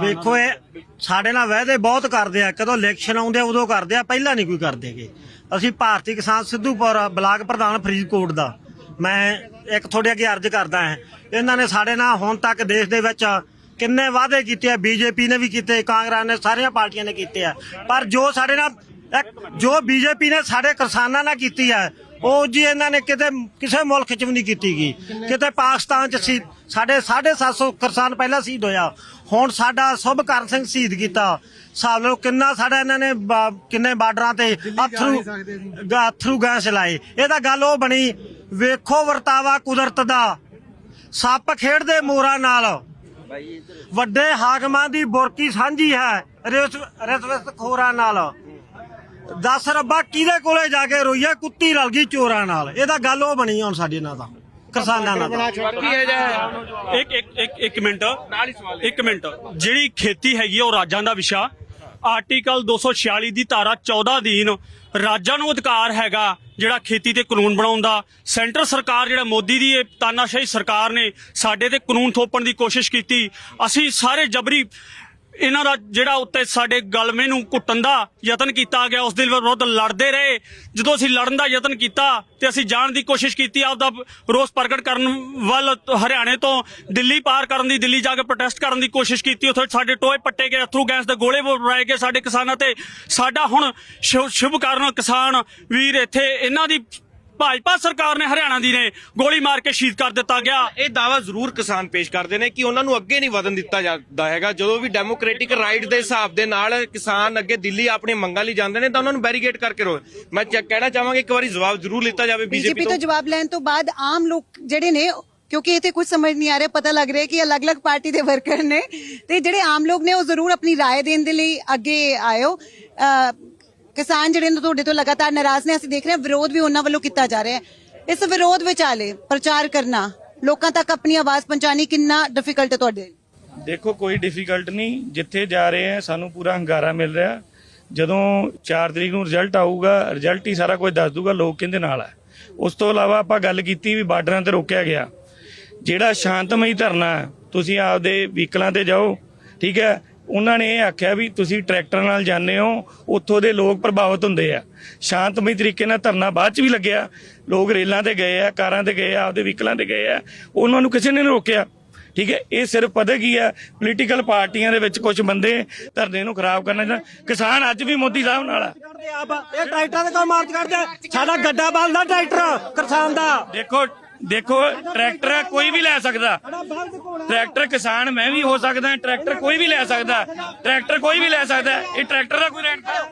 ਵੇਖੋ ਇਹ ਸਾਡੇ ਨਾਲ ਵਾਅਦੇ ਬਹੁਤ ਕਰਦੇ ਆ। ਕਦੋਂ ਇਲੈਕਸ਼ਨ ਆਉਂਦੇ ਆ, ਉਦੋਂ ਕਰਦੇ ਆ, ਪਹਿਲਾਂ ਨਹੀਂ ਕੋਈ ਕਰਦੇਗੇ ਅਸੀਂ ਭਾਰਤੀ ਕਿਸਾਨ ਸਿੱਧੂਪੁਰ ਬਲਾਕ ਪ੍ਰਧਾਨ ਫਰੀਦਕੋਟ ਦਾ। ਮੈਂ ਇੱਕ ਤੁਹਾਡੇ ਅੱਗੇ ਅਰਜ਼ ਕਰਦਾ ਹਾਂ, ਇਹਨਾਂ ਨੇ ਸਾਡੇ ਨਾਲ ਹੁਣ ਤੱਕ ਦੇਸ਼ ਦੇ ਵਿੱਚ ਕਿੰਨੇ ਵਾਅਦੇ ਕੀਤੇ ਆ, ਬੀਜੇਪੀ ਨੇ ਵੀ ਕੀਤੇ, ਕਾਂਗਰਸ ਨੇ, ਸਾਰੀਆਂ ਪਾਰਟੀਆਂ ਨੇ ਕੀਤੇ ਆ। ਪਰ ਜੋ ਸਾਡੇ ਨਾਲ, ਇੱਕ- ਜੋ ਬੀਜੇਪੀ ਨੇ ਸਾਡੇ ਕਿਸਾਨਾਂ ਨਾਲ ਕੀਤੀ ਹੈ ਉਹ ਜੀ ਇਹਨਾਂ ਨੇ ਕਿਤੇ ਕਿਸੇ ਮੁਲਕ 'ਚ ਵੀ ਨਹੀਂ ਕੀਤੀ ਗਈ ਕਿਤੇ ਪਾਕਿਸਤਾਨ 'ਚ ਸੀ। ਸਾਡੇ 750 ਕਿਸਾਨ ਪਹਿਲਾਂ ਸ਼ਹੀਦ ਹੋਇਆ। ਹੁਣ ਸਾਡਾ ਸੁਭਕਰਨ ਸਿੰਘ ਸ਼ਹੀਦ ਕੀਤਾ। ਹਿਸਾਬ ਲਓ ਕਿੰਨਾ ਸਾਡਾ ਇਹਨਾਂ ਨੇ ਕਿੰਨੇ ਬਾਰਡਰਾਂ ਤੇ ਅਥਰੂ ਅਥਰੂ ਗੈਸ ਲਾਏ ਇਹ ਤਾਂ ਗੱਲ ਉਹ ਬਣੀ ਵੇਖੋ ਵਰਤਾਵਾ ਕੁਦਰਤ ਦਾ। ਸੱਪ ਖੇਡਦੇ ਮੋਰਾਂ ਨਾਲ। ਵੱਡੇ ਹਾਕਮਾਂ ਦੀ ਬੁਰਕੀ ਸਾਂਝੀ ਹੈ ਰਿਸ਼ਵਤ ਖੋਰਾਂ ਨਾਲ। ਦਸ ਰੱਬਾ ਕਿਹਦੇ ਕੋਲੇ ਜਾ ਕੇ ਰੋਈਏ? ਕੁੱਤੀ ਰਲ ਗਈ ਚੋਰਾਂ ਨਾਲ। ਇਹ ਤਾਂ ਗੱਲ ਉਹ ਬਣੀ ਹੁਣ ਸਾਡੇ ਨਾਲ ਤਾਂ। ਕਿਸਾਨਾਂ ਨਾਲ ਤਾਂ। ਕੀ ਹੈ। ਜਾ ਇੱਕ ਇੱਕ ਇੱਕ ਇੱਕ ਮਿੰਟ। ਇੱਕ ਮਿੰਟ। ਜਿਹੜੀ ਖੇਤੀ ਹੈਗੀ ਆ ਉਹ ਰਾਜਾਂ ਦਾ ਵਿਸ਼ਾ। ਆਰਟੀਕਲ 246 ਦੀ ਧਾਰਾ 14 ਅਧੀਨ ਰਾਜਾਂ ਨੂੰ ਅਧਿਕਾਰ ਹੈਗਾ ਜਿਹੜਾ ਖੇਤੀ ਤੇ ਕਾਨੂੰਨ ਬਣਾਉਣ ਦਾ। ਸੈਂਟਰ ਸਰਕਾਰ ਜਿਹੜਾ ਮੋਦੀ ਦੀ ਇਹ ਤਾਨਾਸ਼ਾਹੀ ਸਰਕਾਰ ਨੇ ਸਾਡੇ ਤੇ ਕਾਨੂੰਨ ਥੋਪਣ ਦੀ ਕੋਸ਼ਿਸ਼ ਕੀਤੀ। ਅਸੀਂ ਸਾਰੇ ਜਬਰੀ ਇਹਨਾਂ ਦਾ ਜਿਹੜਾ ਉੱਤੇ ਸਾਡੇ ਗਲਮੇ ਨੂੰ ਕੁੱਟਣ ਦਾ ਯਤਨ ਕੀਤਾ ਗਿਆ, ਉਸ ਦੇ ਵਿਰੁੱਧ ਲੜਦੇ ਰਹੇ। ਜਦੋਂ ਅਸੀਂ ਲੜਨ ਦਾ ਯਤਨ ਕੀਤਾ ਤੇ ਅਸੀਂ ਜਾਣ ਦੀ ਕੋਸ਼ਿਸ਼ ਕੀਤੀ, ਆਪਦਾ ਰੋਸ ਪ੍ਰਗਟ ਕਰਨ ਵੱਲ ਹਰਿਆਣੇ ਤੋਂ ਦਿੱਲੀ ਪਾਰ ਕਰਨ ਦੀ, ਦਿੱਲੀ ਜਾ ਕੇ ਪ੍ਰੋਟੈਸਟ ਕਰਨ ਦੀ ਕੋਸ਼ਿਸ਼ ਕੀਤੀ। ਉੱਥੇ ਸਾਡੇ ਟੋਏ ਪੱਟੇ ਗਏ ਅਥਰੂ ਗੈਸ ਦੇ ਗੋਲੇ ਵਰਾਏ ਗਏ ਸਾਡੇ ਕਿਸਾਨਾਂ ਤੇ। ਸਾਡਾ ਹੁਣ ਸ਼ੁ- ਸ਼ੁਭ ਕਾਰਨ ਕਿਸਾਨ ਵੀਰ ਇੱਥੇ, ਇਹਨਾਂ ਦੀ ਭਾਜਪਾ ਸਰਕਾਰ ਨੇ ਹਰਿਆਣਾ ਦੀ ਨੇ ਗੋਲੀ ਮਾਰ ਕੇ ਸ਼ਹੀਦ ਕਰ ਦਿੱਤਾ ਗਿਆ ਇਹ ਦਾਵਾ ਜ਼ਰੂਰ ਕਿਸਾਨ ਪੇਸ਼ ਕਰਦੇ ਨੇ ਕਿ ਉਹਨਾਂ ਨੂੰ ਅੱਗੇ ਨਹੀਂ ਵਧਣ ਦਿੱਤਾ ਜਾਂਦਾ ਹੈਗਾ ਜਦੋਂ ਵੀ ਡੈਮੋਕ੍ਰੈਟਿਕ ਰਾਈਟ ਦੇ ਹਿਸਾਬ ਦੇ ਨਾਲ ਕਿਸਾਨ ਅੱਗੇ ਦਿੱਲੀ ਆਪਣੀ ਮੰਗਾਂ ਲਈ ਜਾਂਦੇ ਨੇ ਤਾਂ ਉਹਨਾਂ ਨੂੰ ਬੈਰੀਕੇਡ ਕਰਕੇ ਰੋ ਮੈਂ ਚ- ਕਹਿਣਾ ਚਾਹਾਂਗਾ ਇੱਕ ਵਾਰੀ ਜਵਾਬ ਜ਼ਰੂਰ ਲਿੱਤਾ ਜਾਵੇ ਬੀਜੇਪੀ ਬੀਜੇਪੀ ਤੋਂ ਤੋਂ ਜਵਾਬ ਲੈਣ ਤੋਂ ਬਾਅਦ ਆਮ ਲੋਕ ਜਿਹੜੇ ਨੇ ਕਿਉਂਕਿ ਇੱਥੇ ਕੁਝ ਸਮਝ ਨਹੀਂ ਆ ਰਿਹਾ ਪਤਾ ਲੱਗ ਰਿਹਾ ਕਿ ਅਲੱਗ-ਅਲੱਗ ਪਾਰਟੀ ਦੇ ਵਰਕਰ ਨੇ ਤੇ ਜਿਹੜੇ ਆਮ ਲੋਕ ਨੇ ਉਹ ਜ਼ਰੂਰ ਆਪਣੀ رائے ਦੇਣ ਦੇ ਲਈ ਅੱਗੇ ਆਇਓ ਅਹ, ਕਿਸਾਨ ਜਿਹੜੇ ਨੇ ਤੁਹਾਡੇ ਤੋਂ ਲਗਾਤਾਰ ਨਾਰਾਜ਼ ਨੇ, ਅਸੀਂ ਦੇਖ ਰਹੇ ਹਾਂ, ਵਿਰੋਧ ਵੀ ਉਹਨਾਂ ਵੱਲੋਂ ਕੀਤਾ ਜਾ ਰਿਹਾ ਹੈ। ਇਸ ਵਿਰੋਧ ਵਿਚਾਲੇ ਪ੍ਰਚਾਰ ਕਰਨਾ, ਲੋਕਾਂ ਤੱਕ ਆਪਣੀ ਆਵਾਜ਼ ਪਹੁੰਚਾਣੀ ਕਿੰਨਾ ਡਿਫਿਕਲਟ ਹੈ ਤੁਹਾਡੇ? ਲਈ? ਦੇਖੋ, ਕੋਈ ਡਿਫਿਕਲਟ ਨਹੀਂ। ਜਿੱਥੇ ਜਾ ਰਹੇ ਆ ਸਾਨੂੰ ਪੂਰਾ ਹੰਗਾਰਾ ਮਿਲ ਰਿਹਾ। ਜਦੋਂ 4 ਤਰੀਕ ਨੂੰ ਰਿਜ਼ਲਟ ਆਊਗਾ ਰਿਜ਼ਲਟ ਹੀ ਸਾਰਾ ਕੁਝ ਦੱਸ ਦੂਗਾ ਲੋਕ ਕਿਹਦੇ ਨਾਲ ਆ। ਉਸ ਤੋਂ ਇਲਾਵਾ ਆਪਾਂ ਗੱਲ ਕੀਤੀ ਵੀ ਬਾਰਡਰਾਂ ਤੇ ਰੋਕਿਆ ਗਿਆ। ਜਿਹੜਾ ਸ਼ਾਂਤਮਈ ਧਰਨਾ ਤੁਸੀਂ ਆਪਦੇ ਵਹੀਕਲਾਂ ਤੇ ਜਾਓ, ਠੀਕ ਹੈ? ਉਹਨਾਂ ਨੇ ਇਹ ਆਖਿਆ ਵੀ ਤੁਸੀਂ ਟਰੈਕਟਰ ਨਾਲ ਜਾਂਦੇ ਹੋ ਉੱਥੋਂ ਦੇ ਲੋਕ ਪ੍ਰਭਾਵਿਤ ਹੁੰਦੇ ਆ। ਸ਼ਾਂਤਮਈ ਤਰੀਕੇ ਨਾਲ ਧਰਨਾ ਬਾਅਦ ਚ ਵੀ ਲੱਗਿਆ। ਲੋਕ ਰੇਲਾਂ ਤੇ ਗਏ ਆ ਕਾਰਾਂ ਤੇ ਗਏ ਆ ਆਪਦੇ ਵਹੀਕਲਾਂ ਤੇ ਗਏ ਆ। ਉਹਨਾਂ ਨੂੰ ਕਿਸੇ ਨੇ ਨਹੀਂ ਰੋਕਿਆ। ਠੀਕ ਹੈ? ਇਹ ਸਿਰਫ ਪਤਾ ਕੀ ਹੈ ਪੋਲੀਟੀਕਲ ਪਾਰਟੀਆਂ ਦੇ ਵਿੱਚ ਕੁਝ ਬੰਦੇ ਧਰਨੇ ਨੂੰ ਖਰਾਬ ਕਰਨਾ ਚਾਹੁੰਦੇ ਕਿਸਾਨ ਅੱਜ ਵੀ ਮੋਦੀ ਸਾਹਿਬ ਨਾਲ ਆ। ਇਹ ਟਰੈਕਟਰਾਂ ਦੇ ਕੰਮ ਮਾਰਚ ਕਰਦੇ ਆ। ਸਾਡਾ ਗੱਡਾ ਬਲਦਾ ਟਰੈਕਟਰ ਕਿਸਾਨ ਦਾ। ਦੇਖੋ ਦੇਖੋ, ਟਰੈਕਟਰ ਕੋਈ ਵੀ ਲੈ ਸਕਦਾ। ਟਰੈਕਟਰ ਕਿਸਾਨ, ਮੈਂ ਵੀ ਹੋ ਸਕਦਾ, ਟਰੈਕਟਰ ਕੋਈ ਵੀ ਲੈ ਸਕਦਾ। ਟਰੈਕਟਰ ਕੋਈ ਵੀ ਲੈ ਸਕਦਾ। ਇਹ ਟਰੈਕਟਰ ਦਾ ਕੋਈ ਰੇਟ